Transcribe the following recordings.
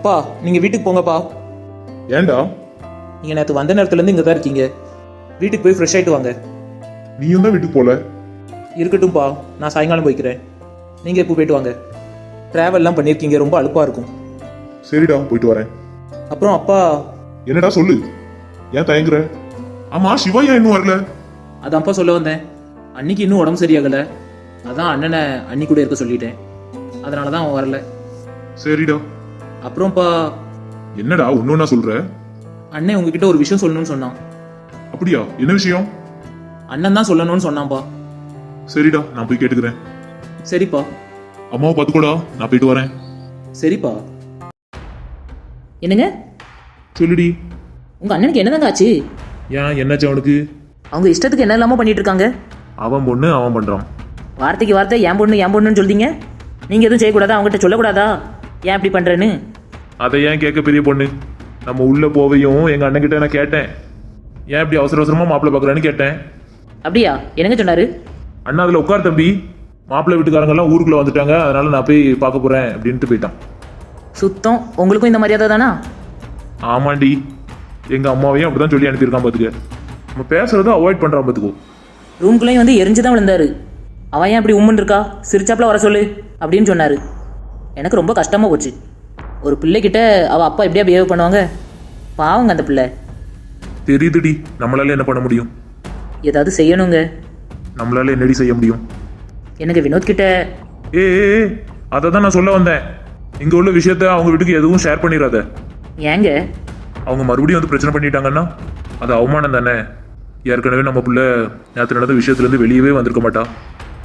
அப்பா நீங்கள் வீட்டுக்கு போங்கப்பா. ஏன்டா நீங்கள் நேற்று வந்த நேரத்துலேருந்து இங்கே தான் இருக்கீங்க. வீட்டுக்கு போய் ஃப்ரெஷ் ஆகிட்டு வாங்க. நீயும் தான் வீட்டுக்கு போல? இருக்கட்டும்ப்பா நான் சாயங்காலம் போய்க்கிறேன். நீங்கள் இப்போ போயிட்டு வாங்க. ட்ராவல்லாம் பண்ணியிருக்கீங்க. ரொம்ப அலுப்பாக இருக்கும். சரிடா போயிட்டு வரேன். அப்புறம் அப்பா. என்னடா சொல்லு? ஏன் தயங்குற? ஆமா சிவா ஏன் இன்னும் வரல? அதான்ப்பா சொல்ல வந்தேன். அன்னைக்கு இன்னும் உடம்பு சரியாகலை. அதான் அண்ணனை அன்னி கூட இருக்க சொல்லிட்டேன். அதனால தான் அவன் வரல. சரிடா. அப்புறம்ப்பா என்னடா ஒன்னொன்னா சொல்ற? அண்ணன் உங்ககிட்ட ஒரு விஷயம் சொல்லணும்னு சொன்னான். அப்படியா? என்ன விஷயம்? அண்ணன் தான் சொல்லணும்னு சொன்னான்ப்பா சரிடா நான் போய் கேட்டுக்கிறேன். சரிப்பா. அம்மாவை பார்த்துக்கோடா நான் போயிட்டு வரேன். சரிப்பா. என்னங்க? சொல்லுடி. உங்க அண்ணனுக்கு என்னதாங்க ஆச்சு? ஏன் என்னாச்சு அவனுக்கு? அவங்க இஷ்டத்துக்கு என்ன இல்லாம பண்ணிட்டு இருக்காங்க? அவன் பொண்ணு அவன் பண்றான். வார்த்தைக்கு வார்த்தை ஏன் பொண்ணு ஏன் பொண்ணுன்னு சொல்றீங்க? நீங்க எதுவும் செய்யக்கூடாதா? அவங்ககிட்ட சொல்லக்கூடாதா? ஏன் இப்படி பண்றேன்னு? அதை ஏன் கேட்க பெரிய பொண்ணு? நம்ம உள்ள போவையும் எங்க அண்ணன் கிட்ட நான் கேட்டேன். ஏன் இப்படி அவசர அவசரமா மாப்பிள்ளை பார்க்கறான்னு கேட்டேன். அப்படியா? என்னங்க சொன்னாரு? அண்ணா அதுல உட்கார் தம்பி. மாப்பிள்ளை வீட்டுக்காரங்க எல்லாம் ஊருக்குள்ள வந்துட்டாங்க. அதனால நான் போய் பார்க்க போறேன் அப்படின்ட்டு போயிட்டான். சுத்தம் உங்களுக்கும் இந்த மரியாதை தானா? ஆமாண்டி. எங்க அம்மாவையும் அப்படிதான் சொல்லி அனுப்பியிருக்கான் பாத்துக்க. நம்ம பேசுறத அவாய்ட் பண்றான் பாத்துக்கோ. ரூம்குள்ளேயும் வந்து எரிஞ்சு தான் விழுந்தாரு. அவன் ஏன் இப்படி உம்முன்னு இருக்கா? சிரிச்சாப்புல வர சொல்லு அப்படின்னு சொன்னாரு. எனக்கு ரொம்ப கஷ்டமா போச்சு. ஒரு பிள்ளைகிட்ட அவ அப்பா எப்படியா பிஹேவ் பண்ணுவாங்க? பாவங்க அந்த பிள்ளை. தெரியுதுடி நம்மளால என்ன பண்ண முடியும்? ஏதாவது செய்யணுங்க. நம்மளால என்னடி செய்ய முடியும்? எனக்கு வினோத் கிட்ட ஏ அதை தான் நான் சொல்ல வந்தேன். இங்க உள்ள விஷயத்த அவங்க வீட்டுக்கு எதுவும் ஷேர் பண்ணிடாத ஏங்க? அவங்க மறுபடியும் வந்து பிரச்சனை பண்ணிட்டாங்கன்னா அது அவமானம் தானே? ஏற்கனவே நம்ம புள்ள நேற்று நடந்த விஷயத்துலேருந்து வெளியவே வந்திருக்க மாட்டா.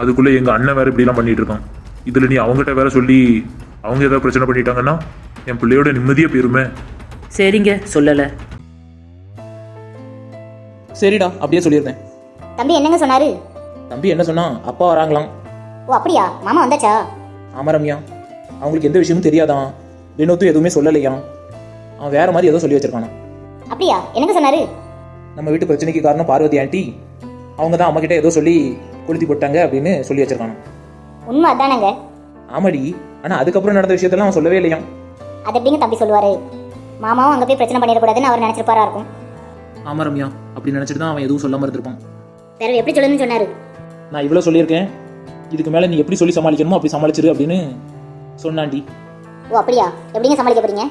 அதுக்குள்ளே எங்கள் அண்ணன் வேற இப்படிலாம் பண்ணிட்டு இருக்கான். இதில் நீ அவங்ககிட்ட வேற சொல்லி அவங்க ஏதாவது பிரச்சனை பண்ணிட்டாங்கன்னா என் பிள்ளையோட நிம்மதியாக போயிருமே. சரிங்க சொல்லலை. சரிடா அப்படியே சொல்லியிருந்தேன் தம்பி என்னங்க சொன்னாரு? தம்பி என்ன சொன்னான் அப்பா வராங்களாம். ஓ அப்படியா? மாமா வந்தாச்சா? ஆமா ரம்யா. அவங்களுக்கு எந்த விஷயமும் தெரியாதான் வினோத்தும் எதுவுமே சொல்லலையாம் அவன் வேற மாதிரி ஏதோ சொல்லி வச்சிருக்கானா? அப்படியா? என்னங்க சொன்னாரு? நம்ம வீட்டு பிரச்சனைக்கு காரணம் பார்வதி ஆண்டி. அவங்க தான் அம்மா கிட்ட ஏதோ சொல்லி கொளுத்தி போட்டாங்க அப்படின்னு சொல்லி வச்சிருக்கானா. உண்மை அதானங்க. ஆமாடி. ஆனா அதுக்கப்புறம் நடந்த விஷயத்தெல்லாம் அவன் சொல்லவே இல்லையாம். அது எப்படிங்க தம்பி சொல்லுவாரு. மாமாவும் அங்க போய் பிரச்சனை பண்ணிடக்கூடாதுன்னு அவர் நினைச்சிருப்பாரா இருக்கும். ஆமா ரம்யா அப்படி நினைச்சிட்டு தான் அவன் எதுவும் சொல்லாம இருந்திருப்பான். வேற எப்படி சொல்லணும்னு சொன்னாரு. நான் இவ்வளோ சொல்லியிருக்கேன். இதுக்கு மேலே நீ எப்படி சொல்லி சமாளிக்கணுமோ அப்படி சமாளிச்சிரு அப்படின்னு சொன்னாண்டி. ஓ அப்படியா? எப்படிங்க சமாளிக்க போறீங்க?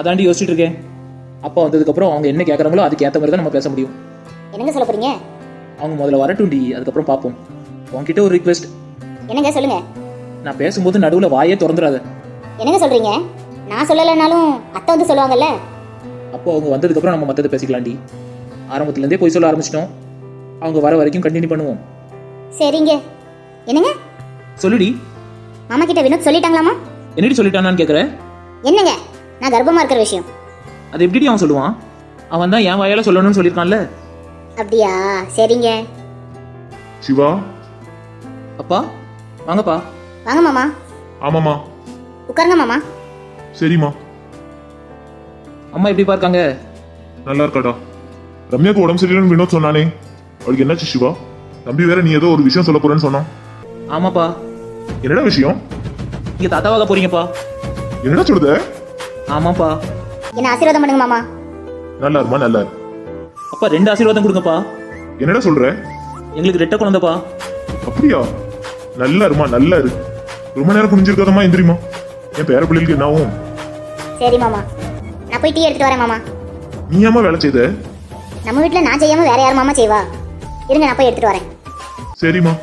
அதாண்டி யோசிச்சுட்டு இருக்கேன். அப்பா வந்ததுக்கப்புறம் அவங்க என்ன கேட்குறாங்களோ அதுக்கு ஏற்ற மாதிரி தான் நம்ம பேச முடியும். என்னங்க சொல்ல போறீங்க? அவங்க முதல்ல வரட்டும்டி அதுக்கப்புறம் பார்ப்போம். உன்கிட்ட ஒரு ரிக்வெஸ்ட் என்னங்க சொல்லுங்க? நான் பேசும்போது நடுவில் வாயே திறந்துடாத. என்னங்க சொல்றீங்க? நான் சொல்லலைனாலும் அத்தை வந்து சொல்லுவாங்கல்ல. அப்போ அவங்க வந்ததுக்கப்புறம் நம்ம மற்றதை பேசிக்கலாம்டி. ஆரம்பத்துலேருந்தே போய் சொல்ல ஆரம்பிச்சிட்டோம். அவங்க வர வரைக்கும் கண்டினியூ பண்ணுவோம். சரிங்க. என்னங்க? சொல்லுடி. மாமா கிட்ட வினோத் சொல்லிட்டாங்களாமா? என்னடி சொல்லிட்டானான்னு கேட்குறேன் என்னங்க? நான் கர்ப்பமா இருக்கிற விஷயம். அது எப்படிடி அவன் சொல்லுவான்? அவன் தான் என் வாயால சொல்லணும்னு சொல்லியிருக்கான்ல. அப்படியா? சரிங்க. சிவா? அப்பா வாங்கப்பா. வாங்க மாமா. ஆமாம்மா. உட்காருங்க மாமா. சரிம்மா. அம்மா எப்படி பார்க்காங்க? நல்லா இருக்காடா ரம்யாக்கு உடம்பு சரியில்லைன்னு வினோத் சொன்னானே. அவளுக்கு என்னாச்சு சிவா? தம்பி வேற நீ ஏதோ ஒரு விஷயம் சொல்ல போறேன்னு சொன்னான். ஆமாப்பா. என்னடா விஷயம்? நீங்க தாத்தாவாக போறீங்கப்பா. என்னடா சொல்லுத? ஆமாப்பா. என்ன ஆசீர்வாதம் பண்ணுங்க மாமா. நல்லா இருமா நல்லா இரு. அப்பா ரெண்டு ஆசீர்வாதம் கொடுங்கப்பா. என்னடா சொல்ற? எங்களுக்கு ரெட்டை குழந்தைப்பா. அப்படியா? நல்லா இருமா நல்லா இரு ரொம்ப நேரம் குனிஞ்சிருக்காதம்மா எந்திரிமா என் பேர பிள்ளைகளுக்கு என்ன ஆகும்? சரி மாமா. நான் போய் டீ எடுத்துட்டு வரேன் மாமா. நீ ஏம்மா வேலை செய்த? நம்ம வீட்ல நான் செய்யாம வேற யார் மாமா செய்வா? இருங்க நான் போய் எடுத்துட்டு வரேன். சரிம்மா.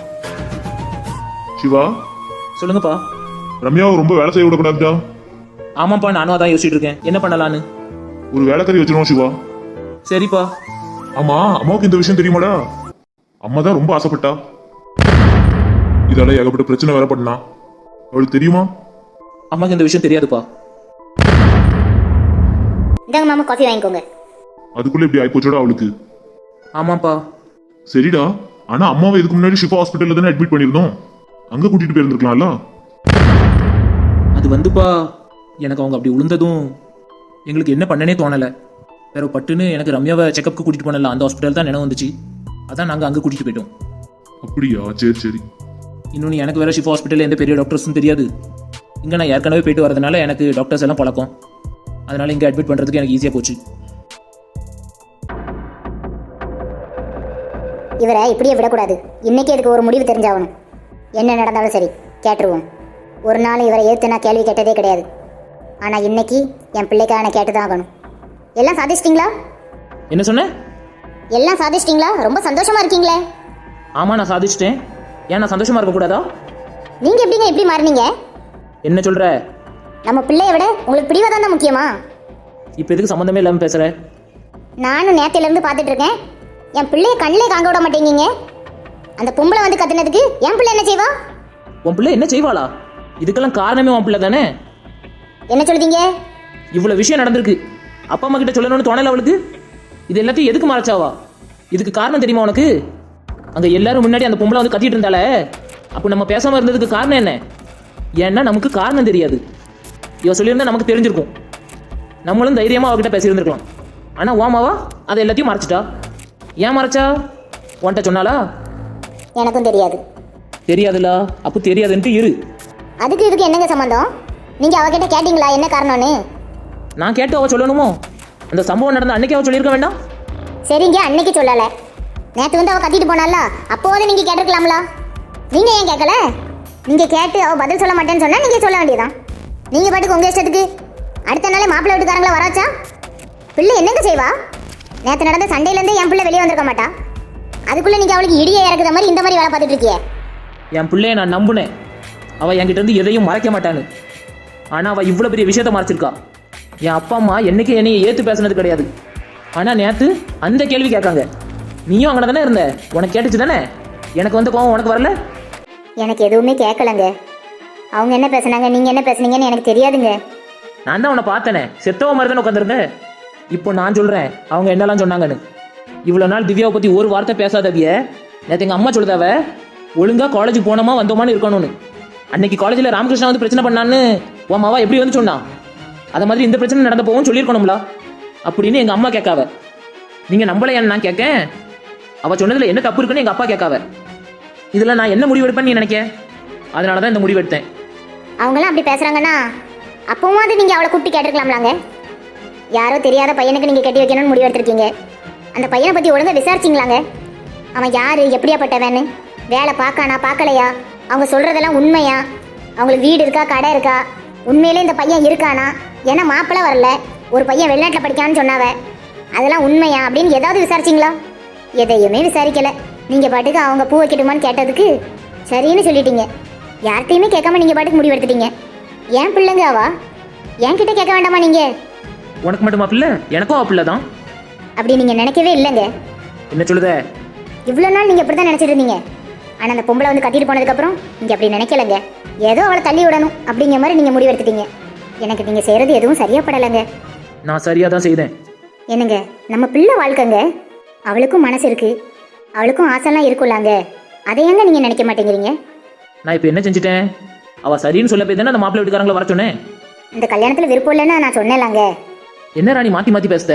சிவா? சொல்லுங்கப்பா. ரம்யாவை ரொம்ப வேலை செய்ய விடக்கூடாதுடா. ஆமாப்பா நானும் அதான் யோசிச்சுட்டு இருக்கேன். என்ன பண்ணலான்னு? ஒரு வேலைக்கறி வச்சிருவோம் சிவா. சரிப்பா. ஆமா அம்மாவுக்கு இந்த விஷயம் தெரியுமாடா? அம்மா தான் ரொம்ப ஆசைப்பட்டா. இதால ஏகப்பட்ட பிரச்சனை வேற பண்ணா. அவளுக்கு தெரியுமா? அம்மாக்கு இந்த விஷயம் தெரியாதுப்பா. இந்தாங்க மாமா காஃபி வாங்கிக்கோங்க. அதுக்குள்ள இப்படி ஆயிப்போச்சோடா அவளுக்கு. ஆமாப்பா. சரிடா. ஆனா அம்மாவை இதுக்கு முன்னாடி ஷிஃபா ஹாஸ்பிட்டல்ல தானே அட்மிட் பண்ணிருந்தோம் அங்க கூட்டிட்டு போயிருந்துருக்கலாம்ல? அது வந்துப்பா. எனக்கு அவங்க அப்படி விழுந்ததும் எங்களுக்கு என்ன பண்ணனே தோணலை. வேற பட்டுன்னு எனக்கு ரம்யாவை செக்கப்புக்கு கூட்டிட்டு போனல அந்த ஹாஸ்பிட்டல் தான் நினைவு வந்துச்சு. அதான் நாங்கள் அங்கே கூட்டிட்டு போயிட்டோம். அப்படியா? சரி சரி. இன்னொன்று எனக்கு வேற ஷிஃபா ஹாஸ்பிட்டலில் எந்த பெரிய டாக்டர்ஸும் தெரியாது. இங்கே நான் ஏற்கனவே போயிட்டு வரதுனால எனக்கு டாக்டர்ஸ் எல்லாம் பழக்கம். அதனால இங்கே அட்மிட் பண்ணுறதுக்கு எனக்கு ஈஸியாக போச்சு. இவரை இப்படியே விடக்கூடாது. இன்னைக்கு இதுக்கு ஒரு முடிவு தெரிஞ்சாகணும். என்ன நடந்தாலும் சரி கேட்டுருவோம். ஒரு நாள் இவரை ஏற்று நான் கேள்வி கேட்டதே கிடையாது. ஆனால் இன்னைக்கு என் பிள்ளைக்காக நான் கேட்டு தான் ஆகணும். எல்லாம் சாதிச்சிட்டிங்களா? என்ன சொன்னேன் எல்லாம் சாதிச்சிட்டிங்களா? ரொம்ப சந்தோஷமா இருக்கீங்களே. ஆமாம் நான் சாதிச்சிட்டேன். ஏன் நான் சந்தோஷமாக இருக்கக்கூடாதா? நீங்கள் எப்படிங்க இப்படி மாறினீங்க? என்ன சொல்கிற நம்ம பிள்ளைய விட உங்களுக்கு பிடிவாதான் தான் முக்கியமா? இப்போ எதுக்கு சம்மந்தமே இல்லாமல் பேசுகிற நானும் நேத்திலிருந்து பார்த்துட்டு இருக்கேன். என் பிள்ளைய கண்ணிலே காங்க விட மாட்டேங்கீங்க அந்த பொம்பளை வந்து கத்துனதுக்கு என் பிள்ளை என்ன செய்வா? உன் பிள்ளை என்ன செய்வாளா? இதுக்கெல்லாம் காரணமே உன் பிள்ளை தானே? என்ன சொல்லுதீங்க? இவ்வளோ விஷயம் நடந்திருக்கு. அப்பா அம்மா கிட்ட சொல்லணும்னு தோணல அவளுக்கு? இது எல்லாத்தையும் எதுக்கு மறைச்சாவா? இதுக்கு காரணம் தெரியுமா உனக்கு? அங்கே எல்லாரும் முன்னாடி அந்த பொம்பளை வந்து கத்திட்டு இருந்தாலே அப்போ நம்ம பேசாமல் இருந்ததுக்கு காரணம் என்ன? ஏன்னா நமக்கு காரணம் தெரியாது. இவ சொல்லியிருந்தா நமக்கு தெரிஞ்சிருக்கும். நம்மளும் தைரியமாக அவகிட்ட பேசியிருந்திருக்கலாம். ஆனால் ஓமாவா அதை எல்லாத்தையும் மறைச்சிட்டா? ஏன் மறைச்சா? உன்கிட்ட சொன்னாலா எனக்கும் தெரியாது. தெரியாதுல்ல அப்போ தெரியாதுன்ட்டு இரு. அதுக்கு இதுக்கு என்னங்க சம்மந்தம் நீங்க அவகிட்ட கேட்டீங்களா? என்ன காரணம்னு? நான் கேட்டு அவ சொல்லணுமோ? அந்த சம்பவம் நடந்த அன்னைக்கு அவ சொல்லியிருக்க வேண்டாம்? சரிங்க அன்னைக்கு சொல்லல. நேத்து வந்து அவ கத்திட்டு போனால அப்போது நீங்க கேட்டிருக்கலாம்ல. நீங்க ஏன் கேட்கல? நீங்கள் கேட்டு அவள் பதில் சொல்ல மாட்டேன்னு சொன்னால் நீங்கள் சொல்ல வேண்டியதான் நீங்கள் பாட்டுக்கு உங்க இஷ்டத்துக்கு. அடுத்த நாளே மாப்பிள்ளை வீட்டுக்காரங்கள வராச்சா? பிள்ளை என்னங்க செய்வா? நேற்று நடந்த சண்டையிலேருந்து என் பிள்ளை வெளியே வந்திருக்க மாட்டா. அதுக்குள்ளே நீங்கள் அவளுக்கு இடியை இறக்குற மாதிரி இந்த மாதிரி வேலை பார்த்துட்டு இருக்கியே. என் பிள்ளைய நான் நம்புனேன். அவள் என்கிட்ட இருந்து எதையும் மறைக்க மாட்டான்னு. ஆனால் அவள் இவ்வளோ பெரிய விஷயத்த மறைச்சிருக்கா. என் அப்பா அம்மா என்னைக்கு என்னையை ஏற்று பேசுனது கிடையாது. ஆனால் நேற்று அந்த கேள்வி கேட்காங்க. நீயும் அங்கே தானே இருந்த? உனக்கு கேட்டுச்சு தானே எனக்கு வந்து கோவம் உனக்கு வரல? எனக்கு எதுவுமே கேட்கலங்க அவங்க என்ன பேசுனாங்க நீங்க என்ன பேசுனீங்கன்னு எனக்கு தெரியாதுங்க. நான் தான் உன்னை பார்த்தேனே. செத்தவ மாதிரி தானே உட்காந்துருந்தேன் இப்போ நான் சொல்கிறேன் அவங்க என்னெல்லாம் சொன்னாங்கன்னு. இவ்வளோ நாள் திவ்யாவை பற்றி ஒரு வார்த்தை பேசாதவிய. நேற்று எங்கள் அம்மா சொல்லுதாவ ஒழுங்காக காலேஜ் போனோமா வந்தோமான்னு இருக்கணும்னு. அன்னைக்கு காலேஜில் ராமகிருஷ்ணா வந்து பிரச்சனை பண்ணான்னு உன் மாவா எப்படி வந்து சொன்னான் அதை மாதிரி இந்த பிரச்சனை நடந்த போகும் சொல்லியிருக்கணும்ல. அப்படின்னு எங்கள் அம்மா கேட்காவ நீங்கள் நம்பலையான்னு நான் கேட்கேன் அவள் சொன்னதில் என்ன தப்பு இருக்குன்னு எங்கள் அப்பா கேட்காவ இதில் நான் என்ன முடிவெடுப்பேன்னு நீ நினைக்க? அதனால தான் இந்த முடிவெடுத்தேன் அவங்களாம் அப்படி பேசுறாங்கன்னா அப்பவும் அது நீங்க அவளை கூப்பிட்டு கேட்டிருக்கலாம்லாங்க. யாரோ தெரியாத பையனுக்கு நீங்க கட்டி வைக்கணும்னு முடிவு எடுத்திருக்கீங்க. அந்த பையனை பத்தி ஒழுங்கா விசாரிச்சிங்களாங்க. அவன் யாரு எப்படியாப்பட்டவன்னு வேலை பார்க்கானா பார்க்கலையா? அவங்க சொல்றதெல்லாம் உண்மையா? அவங்களுக்கு வீடு இருக்கா கடை இருக்கா? உண்மையிலே இந்த பையன் இருக்கானா? ஏன்னா மாப்பிள்ளை வரல. ஒரு பையன் வெளிநாட்டில் படிக்கான்னு சொன்னாவ. அதெல்லாம் உண்மையா அப்படின்னு ஏதாவது விசாரிச்சிங்களா? எதையுமே விசாரிக்கலை. நீங்க பாட்டுக்கு அவங்க பூ வைக்கட்டுமான்னு கேட்டதுக்கு சரின்னு சொல்லிட்டீங்க. யார்கிட்டயுமே கேட்காம நீங்க பாட்டுக்கு முடிவு எடுத்துட்டீங்க ஏன் பிள்ளைங்க அவா? என்கிட்ட கேட்க வேண்டாமா நீங்க? உனக்கு மட்டுமா பிள்ளை? எனக்கும் பிள்ளை தான். அப்படி நீங்க நினைக்கவே இல்லைங்க. என்ன சொல்லுதே? இவ்வளோ நாள் நீங்க இப்படிதான் நினைச்சிட்டு இருந்தீங்க. ஆனா அந்த பொம்பளை வந்து கத்திட்டு போனதுக்கு அப்புறம் நீங்க அப்படி நினைக்கலங்க. ஏதோ அவளை தள்ளி விடணும் அப்படிங்கிற மாதிரி நீங்க முடிவு எடுத்துட்டீங்க எனக்கு நீங்க செய்யறது எதுவும் சரியா படலைங்க. நான் சரியாக தான் செய்தேன். என்னங்க நம்ம பிள்ளை வாழ்க்கைங்க. அவளுக்கும் மனசு இருக்கு. அவளுக்கும் ஆசைலாம் இருக்கும்லாங்க. அதை ஏங்க நீங்க நினைக்க மாட்டேங்கிறீங்க? நான் இப்போ என்ன செஞ்சுட்டேன்? அவள் சரின்னு சொல்ல போய் தானே அந்த மாப்பிள்ளை வீட்டுக்காரங்களை வர சொன்னேன்? இந்த கல்யாணத்துல விருப்பம் இல்லைன்னு நான் சொன்னேன்லாங்க என்ன ராணி மாற்றி மாற்றி பேசுத?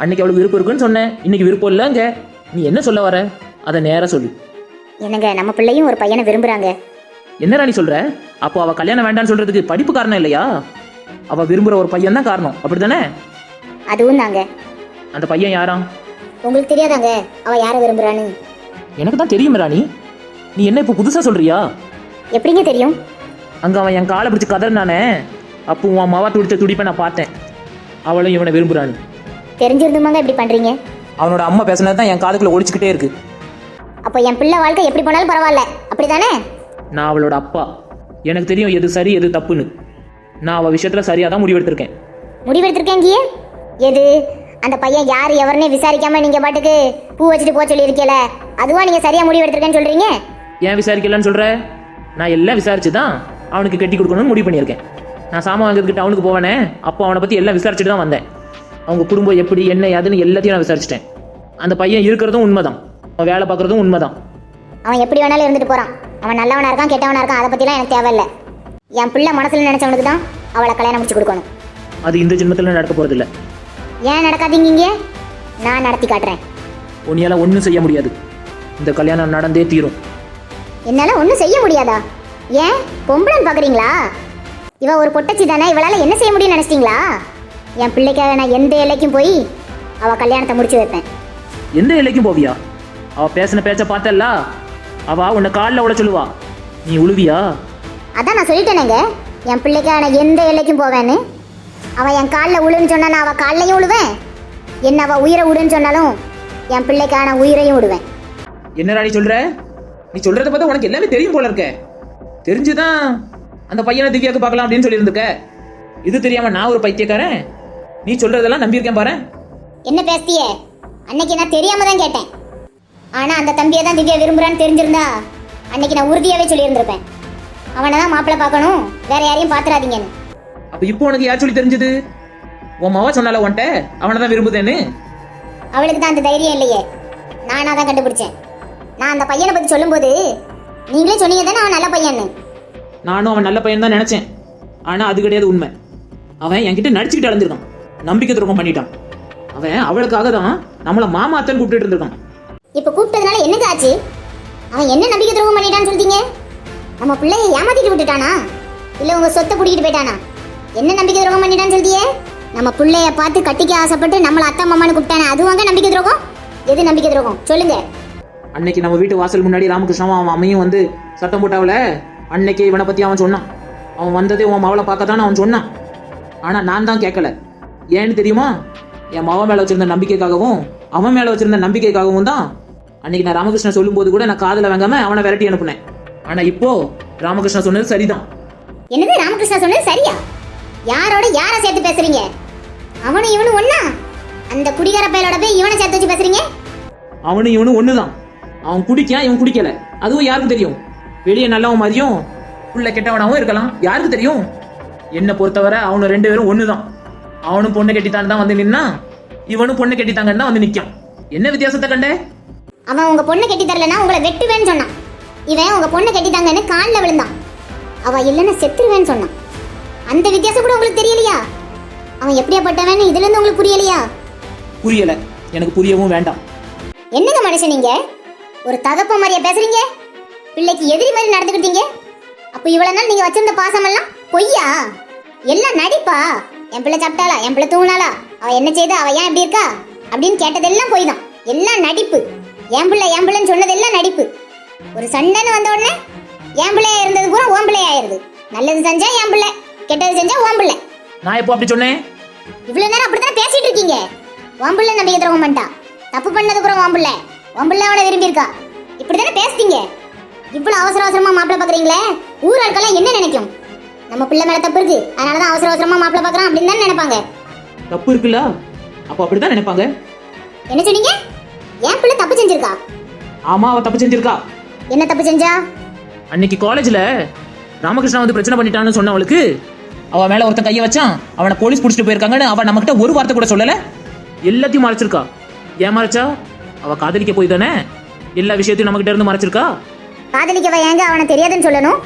அன்னைக்கு அவளுக்கு விருப்பம் இருக்குன்னு சொன்னேன். இன்னைக்கு விருப்பம் இல்லைங்க. நீ என்ன சொல்ல வர? அதை நேராக சொல்லு. என்னங்க நம்ம பிள்ளையும் ஒரு பையனை விரும்புறாங்க. என்ன ராணி சொல்ற? அப்போ அவள் கல்யாணம் வேண்டாம்னு சொல்றதுக்கு படிப்பு காரணம் இல்லையா? அவள் விரும்புகிற ஒரு பையன் தான் காரணம். அப்படி தானே அதுவும் தாங்க. அந்த பையன் யாராம்? உங்களுக்கு தெரியாதாங்க? அவ யாரை விரும்புறான்னு. எனக்கு தான் தெரியும் ராணி. நீ என்ன இப்போ புதுசாக சொல்றியா? எப்படிங்க தெரியும்? அங்கே அவன் என் காலை பிடிச்சி கதறினானே அப்போ உன் மாவா துடிச்ச துடிப்பை நான் பார்த்தேன். அவளும் இவனை விரும்புறான்னு. தெரிஞ்சிருந்துமாங்க இப்படி பண்றீங்க? அவனோட அம்மா பேசுனது தான் என் காதுக்குள்ள ஒழிச்சுக்கிட்டே இருக்கு. அப்போ என் பிள்ளை வாழ்க்கை எப்படி போனாலும் பரவாயில்ல. அப்படிதானே? நான் அவளோட அப்பா. எனக்கு தெரியும் எது சரி எது தப்புன்னு. நான் அவள் விஷயத்தில் சரியாக தான் முடிவெடுத்திருக்கேன் முடிவெடுத்திருக்கேங்கியே எது? அந்த பையன் யார் எவருன்னே விசாரிக்காம நீங்க பாட்டுக்கு பூ வச்சுட்டு போக சொல்லியிருக்கல? அதுவா நீங்க சரியா முடிவெடுத்திருக்கேன்னு சொல்றீங்க? ஏன் விசாரிக்கலன்னு சொல்கிற நான் எல்லாம் விசாரிச்சு தான் அவனுக்கு கட்டி கொடுக்கணும்னு முடிவு பண்ணியிருக்கேன். நான் சாமான் வாங்குறதுக்கு டவுனுக்கு போவேனே அப்போ அவனை பற்றி எல்லாம் விசாரிச்சுட்டு தான் வந்தேன். அவங்க குடும்பம் எப்படி என்ன ஏதுன்னு எல்லாத்தையும் நான் விசாரிச்சிட்டேன். அந்த பையன் இருக்கிறதும் உண்மைதான். அவன் வேலை பார்க்குறதும் உண்மைதான். அவன் எப்படி வேணாலும் இருந்துட்டு போறான். அவன் நல்லவனா இருக்கான் கெட்டவனா இருக்கான் அதை பத்திலாம் எனக்கு தேவையில்ல. என் பிள்ளை மனசுல நினைச்சவனுக்கு தான் அவளை கல்யாணம் முடிச்சு கொடுக்கணும். அது இந்த ஜென்மத்தில் நடக்க போகிறதில்ல ஏன் நடக்காதீங்க நான் நடத்தி காட்டுறேன். உன்னையால் ஒன்றும் செய்ய முடியாது. இந்த கல்யாணம் நடந்தே தீரும். என்னால ஒன்றும் செய்ய முடியாதா? ஏன்? பொம்பளைன்னு பாக்குறீங்களா? இவ ஒரு பொட்டச்சி தானே இவளால என்ன செய்ய முடியும்னு நினைச்சிட்டீங்களா? என் பிள்ளைக்காக நான் எந்த எல்லைக்கும் போய் அவ கல்யாணத்தை முடிச்சு வைப்பேன். எந்த எல்லைக்கும் போவியா? அவ பேசின பேச்ச பார்த்தல்ல? அவ உன்னை காலில் விட சொல்லுவா. நீ உழுவியா? அதான் நான் சொல்லிட்டேனேங்க. என் பிள்ளைக்காக நான் எந்த எல்லைக்கும் போவேன்னு. அவ என் காலில் உழுன்னு சொன்னா நான் அவ கால்லையும் விழுவேன் என்ன அவ உயிரை விடுன்னு சொன்னாலும் என் பிள்ளைக்காக நான் உயிரையும் விடுவேன் என்னடா நீ சொல்ற? நீ சொல்றத பார்த்தா உனக்கு எல்லாமே தெரியும் போல இருக்க. தெரிஞ்சுதான் அந்த பையனை திவ்யாக்கு பார்க்கலாம் அப்படின்னு சொல்லியிருந்துக்க இது தெரியாம நான் ஒரு பைத்தியக்காரன்? நீ சொல்றதெல்லாம் நம்பியிருக்கேன் பாரு. என்ன பேசிய அன்னைக்கு நான் தெரியாம தான் கேட்டேன். ஆனா அந்த தம்பியை தான் திவ்யா விரும்புறான்னு தெரிஞ்சிருந்தா அன்னைக்கு நான் உறுதியாவே சொல்லியிருந்திருப்பேன். அவனை தான் மாப்பிள்ளை பார்க்கணும். வேற யாரையும் பாத்துறாதீங்கன்னு இப்போ உனக்கு யார் சொல்லி தெரிஞ்சது? உன் மாவா சொன்னால உன்ட்ட அவனை தான் விரும்புதேன்னு? அவளுக்கு தான் அந்த தைரியம் இல்லையே. நானா தான் கண்டுபிடிச்சேன். நான் அந்த பையனை பத்தி சொல்லும்போது நீங்களே சொன்னீங்க தானே அவன் நல்ல பையன்னு? நானும் அவன் நல்ல பையன் தான் நினைச்சேன். ஆனா அது கிடையாது உண்மை. அவன் என்கிட்ட நடிச்சுக்கிட்டு அலைஞ்சிருக்கான். நம்பிக்கை துரோகம் பண்ணிட்டான். அவன் அவளுக்காக தான் நம்மள மாமாத்தன் கூப்பிட்டு இருந்திருக்கான். இப்ப கூப்பிட்டதுனால என்னங்க ஆச்சு? அவன் என்ன நம்பிக்கை துரோகம் பண்ணிட்டான்னு சொல்றீங்க? நம்ம பிள்ளைய ஏமாத்திட்டு விட்டுட்டானா? இல்ல உங்க சொத்தை குடிக்கிட்டு போயிட்டானா? என்ன நம்பிக்கை துரோகம் பண்ணிட்டான்னு சொல்றியே நம்ம பிள்ளைய பார்த்து கட்டிக்க ஆசைப்பட்டு நம்மள அத்தா மாமான்னு கூப்பிட்டானே அதுவாங்க நம்பிக்கை துரோகம்? எது நம்பிக்கை துரோகம்? சொல்லுங்க. அன்னைக்கு நம்ம வீட்டு வாசல் முன்னாடி ராமகிருஷ்ணாவும் அவன் அம்மையும் வந்து சத்தம் போட்டாவல? அன்னைக்கு இவனை பத்தி அவன் சொன்னான். அவன் வந்ததே உன் மவளை பார்க்க தான் அவன் சொன்னான். ஆனா நான் தான் கேட்கல ஏன்னு தெரியுமா? என் மவன் மேல வச்சிருந்த நம்பிக்கைக்காகவும் அவன் மேல வச்சிருந்த நம்பிக்கைக்காகவும் தான் அன்னைக்கு நான் ராமகிருஷ்ணன் சொல்லும்போது கூட நான் காதுல வாங்காம அவனை விரட்டி அனுப்புனேன். ஆனா இப்போ ராமகிருஷ்ணன் சொன்னது சரிதான். என்னது? ராமகிருஷ்ணா சொன்னது சரியா? யாரோட யாரை சேர்த்து பேசுறீங்க? அவனும் இவனும் ஒண்ணா? அந்த குடிகார பயலோட போய் இவனை சேர்த்து வச்சு பேசுறீங்க? அவனும் இவனும் ஒண்ணுதான். அவன் குடிக்கான் இவன் குடிக்கல? அதுவும் யாருக்கு தெரியும்? வெளியே நல்லவன் மாதிரியும் உள்ள கெட்டவனாவும் இருக்கலாம். யாருக்கு தெரியும்? என்னை பொறுத்தவரை அவனு ரெண்டு பேரும் ஒண்ணுதான். அவனும் பொண்ணு கட்டித்தான் தான் வந்து நின்னா இவனும் பொண்ணு கட்டித்தாங்கன்னு தான் வந்து நிக்கான் என்ன வித்தியாசத்தை கண்டே? அவன் உங்க பொண்ணை கட்டி தரலனா உங்களை வெட்டுவேன்னு சொன்னான். இவன் உங்க பொண்ணை கட்டித்தாங்கன்னு காலில் விழுந்தான். அவ இல்லைன்னா செத்துருவேன்னு சொன்னான். அந்த வித்தியாசம் கூட உங்களுக்கு தெரியலையா? அவன் எப்படியாப்பட்டவன்னு இதுல இருந்து உங்களுக்கு புரியலையா? புரியல. எனக்கு புரியவும் வேண்டாம். என்னங்க மனுஷன் நீங்க? ஒரு தகப்ப மாதிரியா பேசுறீங்க? பிள்ளைக்கு எதிரி மாதிரி நடந்துக்கிட்டீங்க அப்ப இவ்வளவு நாள் நீங்க வச்சிருந்த பாசமெல்லாம் பொய்யா? எல்லாம் நடிப்பா? என் பிள்ளை சாப்பிட்டாளா? என் பிள்ளை தூங்கினாளா? அவ என்ன செய்தா? அவ ஏன் இப்படி இருக்கா? அப்படின்னு கேட்டதெல்லாம் பொய் தான் எல்லாம் நடிப்பு. என் பிள்ளை என் பிள்ளைன்னு சொன்னதெல்லாம் நடிப்பு. ஒரு சண்டைன்னு வந்த உடனே என் பிள்ளையா இருந்தது பூரா ஓன் பிள்ளை ஆயிருது நல்லது செஞ்சா என் பிள்ளை. கெட்டது செஞ்சா ஓன் பிள்ளை. நான் எப்போ அப்படி சொன்னேன்? இவ்வளவு நேரம் அப்படித்தானே பேசிட்டு இருக்கீங்க? வாம்புள்ள நம்பிக்கை துரோகம் பண்ணிட்டா தப்பு பண்ணது கூட வாம்புள்ள வாம்புள்ள அவனை விரும்பி இருக்கா? இப்படிதானே பேசுறீங்க? இவ்வளவு அவசர அவசரமா மாப்பிள்ளை பாக்குறீங்களே? ஊர் ஆட்கள்லாம் என்ன நினைக்கும்? நம்ம பிள்ளை மேல தப்பு இருக்கு. அதனாலதான் அவசர அவசரமா மாப்பிள்ளை பாக்குறான் அப்படின்னு தானே நினைப்பாங்க. தப்பு இருக்குல்ல? அப்போ அப்படிதான் நினைப்பாங்க? என்ன சொன்னீங்க? என் பிள்ளை தப்பு செஞ்சிருக்கா? ஆமா அவ தப்பு செஞ்சிருக்கா. என்ன தப்பு செஞ்சா? அன்னைக்கு காலேஜ்ல ராமகிருஷ்ணா வந்து பிரச்சனை பண்ணிட்டான்னு சொன்னவளுக்கு அவ மேல ஒருத்தன் கைய வச்சான் அவனை போலீஸ் பிடிச்சிட்டு போயிருக்காங்கன்னு அவ நம்ம கிட்ட ஒரு வார்த்தை கூட சொல்லல. எல்லாத்தையும் மறைச்சிருக்கா. ஏன் மறைச்சா அவ காதலிக்க போய் தானே? எல்லா விஷயத்தையும் நம்ம கிட்ட இருந்து மறைச்சிருக்கா? காதலிக்கவ ஏங்க அவனை தெரியாதுன்னு சொல்லணும்?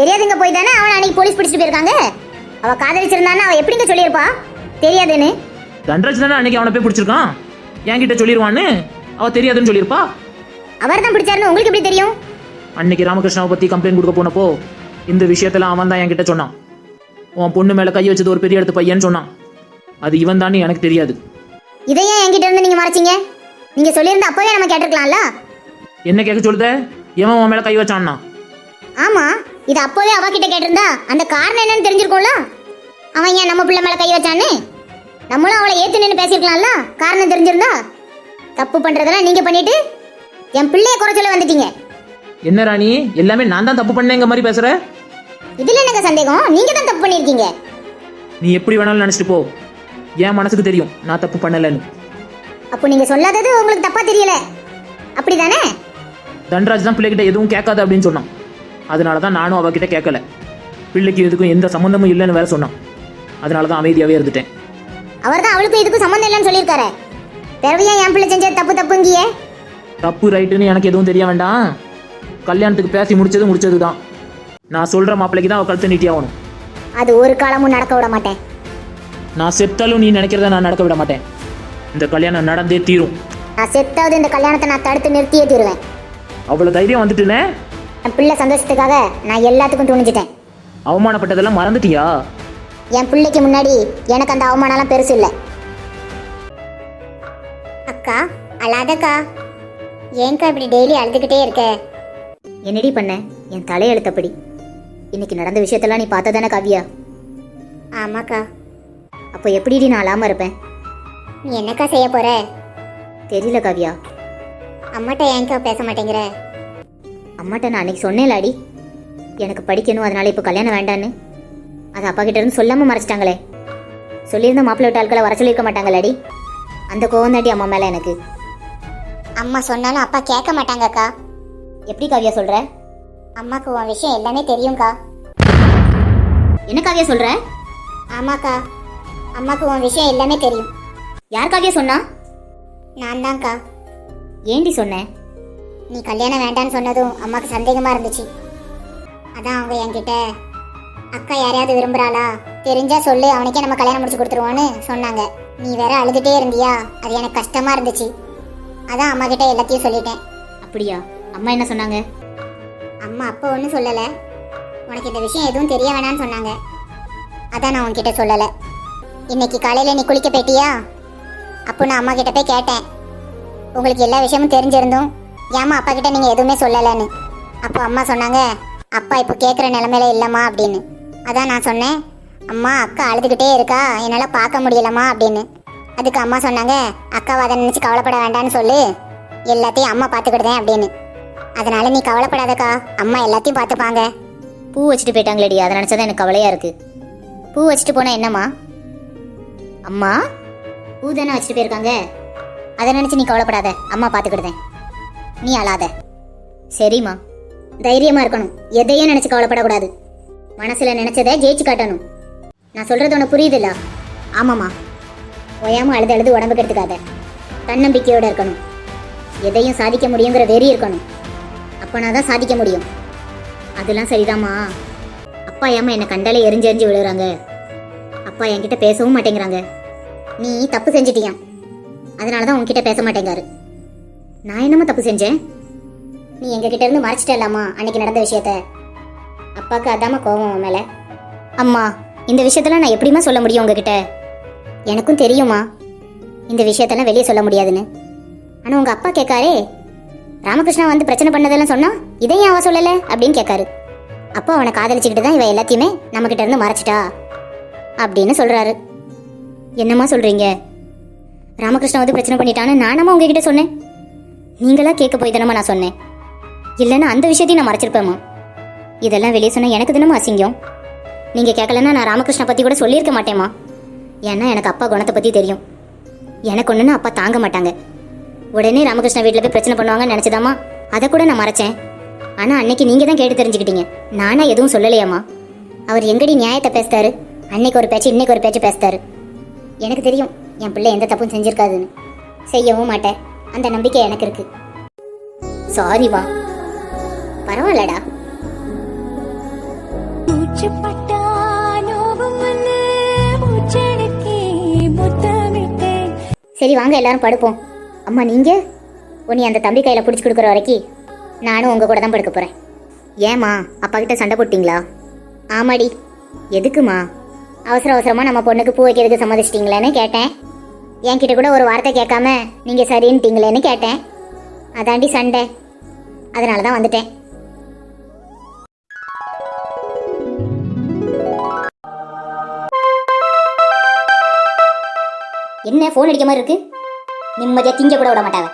தெரியாதுங்க போய் தானே அவனை அன்னைக்கு போலீஸ் பிடிச்சிட்டு போயிருக்காங்க? அவ காதலிச்சிருந்தான்னு அவ எப்படிங்க சொல்லியிருப்பா? தெரியாதுன்னு. தன்ராஜ் தானே அன்னைக்கு அவனை போய் பிடிச்சிருக்கான்? என்கிட்ட சொல்லிடுவான்னு அவ தெரியாதுன்னு சொல்லியிருப்பா? அவர் தான் பிடிச்சாருன்னு உங்களுக்கு எப்படி தெரியும்? அன்னைக்கு ராமகிருஷ்ணாவை பத்தி கம்ப்ளைண்ட் கொடுக்க போனப்போ இந்த விஷயத்தெல்லாம் அவன் தான் என்கிட்ட சொன்னான். உன் பொண்ணு மேல கை வச்சது ஒரு பெரிய இடத்து பையன்னு சொன்னான். அது இவன் தான் எனக்கு தெரியாது. இதையே என்கிட்ட இருந்து நீங்க மறைச்சீங்க? நீங்க சொல்லியிருந்தா அப்பவே நம்ம கேட்டிருக்கலாம்ல? என்ன கேட்க சொல்லுத? எவன் உன் மேல கை வச்சான்னா? ஆமா இது அப்போவே அவகிட்ட கேட்டிருந்தா அந்த காரணம் என்னன்னு தெரிஞ்சிருக்கும்ல? அவன் ஏன் நம்ம பிள்ளை மேல கை வச்சான்னு? நம்மளும் அவளை ஏத்து நின்று பேசியிருக்கலாம்ல? காரணம் தெரிஞ்சிருந்தா? தப்பு பண்றதெல்லாம் நீங்க பண்ணிட்டு என் பிள்ளைய குறை சொல்ல வந்துட்டீங்க. என்ன ராணி எல்லாமே நான் தான் தப்பு பண்ணேங்க மாதிரி பேசுற? இதுல என்னங்க சந்தேகம்? நீங்க தான் தப்பு பண்ணியிருக்கீங்க. நீ எப்படி வேணாலும் நினைச்சிட்டு போ. என் மனசுக்கு தெரியும் நான் தப்பு பண்ணலன்னு. அப்போ நீங்க சொல்லாதது உங்களுக்கு தப்பா தெரியல. அப்படிதானே? தன்ராஜ் தான் பிள்ளைகிட்ட எதுவும் கேட்காது அப்படின்னு சொன்னான். அதனால தான் நானும் அவகிட்ட கேட்கல. பிள்ளைக்கு இதுக்கும் எந்த சம்மந்தமும் இல்லைன்னு வேற சொன்னான். அதனால தான் அமைதியாகவே இருந்துட்டேன். அவர் தான் அவளுக்கும் இதுக்கும் சம்மந்தம் இல்லைன்னு சொல்லியிருக்காரு. பிறவையா என் பிள்ளை செஞ்ச தப்பு தப்புங்கியே? தப்பு ரைட்டுன்னு எனக்கு எதுவும் தெரிய வேண்டாம். கல்யாணத்துக்கு பேசி முடிச்சது முடிச்சது தான் நான் சொல்கிற மாப்பிள்ளைக்கு தான் அவள் கழுத்து நீட்டி ஆகணும். அது ஒரு காலமும் நடக்க விட மாட்டேன். நான் செத்தாலும் நீ நினைக்கிறத நான் நடக்க விட மாட்டேன். இந்த கல்யாணம் நடந்தே தீரும். நான் செத்தாவது இந்த கல்யாணத்தை நான் தடுத்து நிறுத்தியே தீருவேன். அவ்வளோ தைரியம் வந்துட்டுனே என் பிள்ளை சந்தோஷத்துக்காக நான் எல்லாத்துக்கும் துணிஞ்சிட்டேன். அவமானப்பட்டதெல்லாம் மறந்துட்டியா? என் பிள்ளைக்கு முன்னாடி எனக்கு அந்த அவமானம்லாம் பெருசு இல்லை. அக்கா அழாதக்கா. ஏன்க்கா இப்படி டெய்லி அழுதுகிட்டே இருக்க? என்னடி பண்ண? என் தலையெழுத்தப்படி. இன்னைக்கு நடந்த விஷயத்தெல்லாம் நீ பார்த்தா தானே காவியா? ஆமாக்கா. அப்போ எப்படிடி நான் அழாம இருப்பேன்? நீ என்னக்கா செய்ய போற? தெரியல காவியா. அம்மாட்ட ஏன்க்கா பேச மாட்டேங்கிற? அம்மாட்ட நான் அன்னைக்கு சொன்னேன்லாடி. எனக்கு படிக்கணும் அதனால இப்போ கல்யாணம் வேண்டான்னு. அது அப்பா கிட்ட இருந்து சொல்லாம மறைச்சிட்டாங்களே. சொல்லியிருந்த மாப்பிள்ளை விட்ட ஆட்களை வர சொல்லியிருக்க மாட்டாங்களாடி. அந்த கோவம் தாண்டி அம்மா மேல எனக்கு. அம்மா சொன்னாலும் அப்பா கேட்க மாட்டாங்கக்கா எப்படி காவியா சொல்ற? அம்மாக்கு உன் விஷயம் எல்லாமே தெரியும்க்கா. என்ன காவியா சொல்ற? ஆமாக்கா. அம்மாக்கு உன் விஷயம் எல்லாமே தெரியும். யார் காவியா சொன்னா? நான் தான்க்கா. ஏண்டி சொன்னேன் நீ கல்யாணம் வேண்டான்னு சொன்னதும் அம்மாக்கு சந்தேகமா இருந்துச்சு. அதான் அவங்க என்கிட்ட அக்கா யாரையாவது விரும்புறாளா? தெரிஞ்சா சொல்லு அவனுக்கே நம்ம கல்யாணம் முடிச்சு கொடுத்துருவோன்னு சொன்னாங்க. நீ வேற அழுதுட்டே இருந்தியா? அது எனக்கு கஷ்டமா இருந்துச்சு. அதான் அம்மா கிட்ட எல்லாத்தையும் சொல்லிட்டேன். அப்படியா? அம்மா என்ன சொன்னாங்க? அம்மா அப்போ ஒன்றும் சொல்லலை. உனக்கு இந்த விஷயம் எதுவும் தெரிய வேணான்னு சொன்னாங்க. அதான் நான் உன்கிட்ட சொல்லலை. இன்னைக்கு காலையில் நீ குளிக்க போயிட்டியா? அப்போ நான் அம்மா கிட்ட போய் கேட்டேன். உங்களுக்கு எல்லா விஷயமும் தெரிஞ்சிருந்தும் ஏம்மா அப்பா கிட்ட நீங்கள் எதுவுமே சொல்லலைன்னு. அப்போ அம்மா சொன்னாங்க அப்பா இப்போ கேட்குற நிலமையில இல்லைம்மா அப்படின்னு. அதான் நான் சொன்னேன் அம்மா அக்கா அழுதுகிட்டே இருக்கா என்னால் பார்க்க முடியலம்மா அப்படின்னு. அதுக்கு அம்மா சொன்னாங்க அக்காவை அதை நினச்சி கவலைப்பட வேண்டாம்னு சொல்லு. எல்லாத்தையும் அம்மா பார்த்துக்கிடுதேன் அப்படின்னு. அதனால நீ கவலைப்படாதக்கா. அம்மா எல்லாத்தையும் பார்த்துப்பாங்க. பூ வச்சுட்டு போயிட்டாங்களேடி அதை நினச்சதான் எனக்கு கவலையா இருக்கு. பூ வச்சுட்டு போனா என்னம்மா? அம்மா பூ தானே வச்சுட்டு போயிருக்காங்க. அதை நினச்சி நீ கவலைப்படாத அம்மா பார்த்துக்கிடுதேன் நீ அழாத. சரிம்மா. தைரியமா இருக்கணும். எதையும் நினச்சி கவலைப்படக்கூடாது. மனசில் நினச்சதை ஜெயிச்சு காட்டணும். நான் சொல்றது உனக்கு புரியுதுல்ல? ஆமாம்மா. ஓயாமல் அழுது அழுது உடம்பு கெடுத்துக்காத தன்னம்பிக்கையோட இருக்கணும். எதையும் சாதிக்க முடியுங்கிற வெறி இருக்கணும். அப்பனா தான் சாதிக்க முடியும். அதெல்லாம் சரிதாம்மா. அப்பா ஏம்மா என்னை கண்டாலே எரிஞ்சு எரிஞ்சு விழுறாங்க அப்பா என்கிட்ட பேசவும் மாட்டேங்கிறாங்க. நீ தப்பு செஞ்சிட்டியாம் அதனால தான் உன்கிட்ட பேச மாட்டேங்காரு நான் என்னம்மா தப்பு செஞ்சேன்? நீ எங்ககிட்ட இருந்து மறைச்சிட்டலாமா அன்னைக்கு நடந்த விஷயத்த. அப்பாவுக்கு அதாம்மா கோபம் உன் அம்மா இந்த விஷயத்தெல்லாம் நான் எப்படிம்மா சொல்ல முடியும் உங்ககிட்ட? எனக்கும் தெரியுமா இந்த விஷயத்தெல்லாம் வெளியே சொல்ல முடியாதுன்னு. ஆனால் உங்கள் அப்பா கேட்காரே ராமகிருஷ்ணா வந்து பிரச்சனை பண்ணதெல்லாம் சொன்னா இதை ஏன் அவ சொல்லல அப்படின்னு கேட்காரு அப்போ அவனை காதலிச்சுக்கிட்டு தான் இவ எல்லாத்தையுமே நம்ம கிட்ட இருந்து மறைச்சிட்டா அப்படின்னு சொல்றாரு. என்னம்மா சொல்றீங்க? ராமகிருஷ்ணா வந்து பிரச்சனை பண்ணிட்டான்னு நானம்மா உங்ககிட்ட சொன்னேன். நீங்களா கேட்க போய் தானம்மா நான் சொன்னேன். இல்லைன்னா அந்த விஷயத்தையும் நான் மறைச்சிருப்பேம்மா. இதெல்லாம் வெளியே சொன்னா எனக்கு தினமும் அசிங்கம். நீங்க கேட்கலன்னா நான் ராமகிருஷ்ணா பத்தி கூட சொல்லியிருக்க மாட்டேம்மா. ஏன்னா எனக்கு அப்பா குணத்தை பத்தி தெரியும். எனக்கு ஒண்ணுன்னு அப்பா தாங்க மாட்டாங்க. உடனே ராமகிருஷ்ணா வீட்டில் போய் பிரச்சனை பண்ணுவாங்கன்னு நினச்சதாமா அதை கூட நான் மறைச்சேன். ஆனால் அன்னைக்கு நீங்கள் தான் கேட்டு தெரிஞ்சுக்கிட்டீங்க. நானா எதுவும் சொல்லலையாம்மா? அவர் எங்கடி நியாயத்தை பேசுறாரு? அன்னைக்கு ஒரு பேச்சு இன்னைக்கு ஒரு பேச்சு பேசுறாரு. எனக்கு தெரியும் என் பிள்ளை எந்த தப்பும் செஞ்சிருக்காதுன்னு. செய்யவும் மாட்டேன். அந்த நம்பிக்கை எனக்கு இருக்கு. சாரிவா பரவாயில்லடா. சரி வாங்க எல்லாரும் படுப்போம். அம்மா நீங்கள் உன்னை அந்த தம்பி கையில் பிடிச்சி கொடுக்குற வரைக்கும் நானும் உங்கள் கூட தான் படுக்க போகிறேன் ஏம்மா அப்பா கிட்ட சண்டை போட்டிங்களா? ஆமாடி. எதுக்குமா? அவசர அவசரமாக நம்ம பொண்ணுக்கு பூ வைக்கிறதுக்கு சம்மதிச்சிட்டிங்களேன்னு கேட்டேன். என்கிட்ட கூட ஒரு வார்த்தை கேட்காம நீங்கள் சரின்ட்டிங்களேன்னு கேட்டேன். அதாண்டி சண்டை. அதனால தான் வந்துட்டேன். என்ன ஃபோன் அடிக்க மாதிரி இருக்கு? நிம்மதியா திங்க கூட விட மாட்டாங்க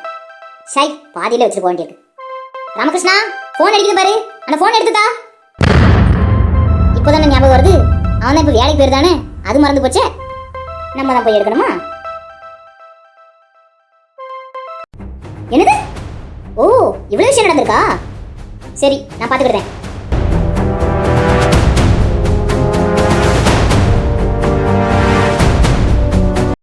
சை பாதியில வச்சுட்டு போக வேண்டியது ராமகிருஷ்ணா ஃபோன் அடிக்குது பாரு. அந்த ஃபோன் எடுத்துதா? இப்போதானே ஞாபகம் வருது. அவன் தான் இப்போ வேலைக்கு போயிருந்தானே. அது மறந்து போச்சே. நம்ம தான் போய் எடுக்கணுமா? என்னது? ஓ இவ்வளோ விஷயம் நடந்திருக்கா? சரி நான் பார்த்துக்கிட்டேன்